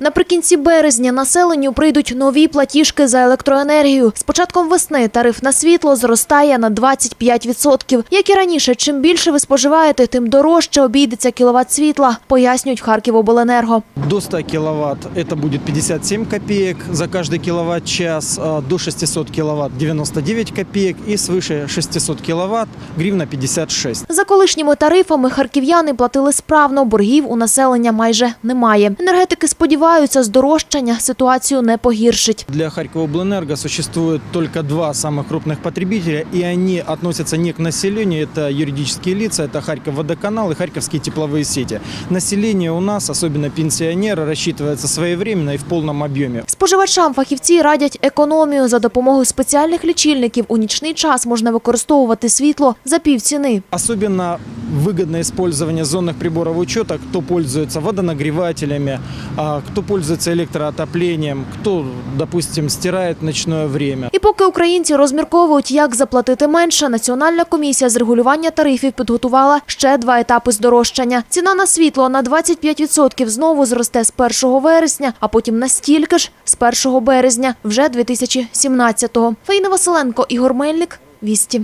Наприкінці березня населенню прийдуть нові платіжки за електроенергію. З початком весни тариф на світло зростає на 25%. Як і раніше, чим більше ви споживаєте, тим дорожче обійдеться кіловат світла, пояснюють Харківобленерго. До 100 киловатт это будет 57 копеек за каждый киловатт-час, а до 600 киловатт 99 копеек и свыше 600 киловатт гривна 56. За колишніми тарифами харків'яни платили справно, боргів у населення майже немає. Енергетики сподіваються, здорожчання ситуацію не погіршить. Для Харькова существует только два самых крупных потребителя, и они относятся не к населению, это юридические лица, это Харьков водоканал и Харьковские тепловые сети. Население у нас, особенно пенсионеры, рассчитывается своевременно и в полном объеме. Споживачам фахівці радять економію за допомогою спеціальних лічильників. У нічний час можна використовувати світло за півціни. Особенно выгодно использование зонных приборов учета, кто пользуется водонагревателями, а, кто пользуется электроотоплением, кто, допустим, стирает в ночное время. І поки українці розмірковують, як заплатити менше, Національна комісія з регулювання тарифів підготувала ще два етапи здорожчання. Ціна на світло на 25% знову зросте з 1 вересня, а потім настільки ж з 1 березня вже 2017-го. Фаїна Василенко, Ігор Мельник, Вісті.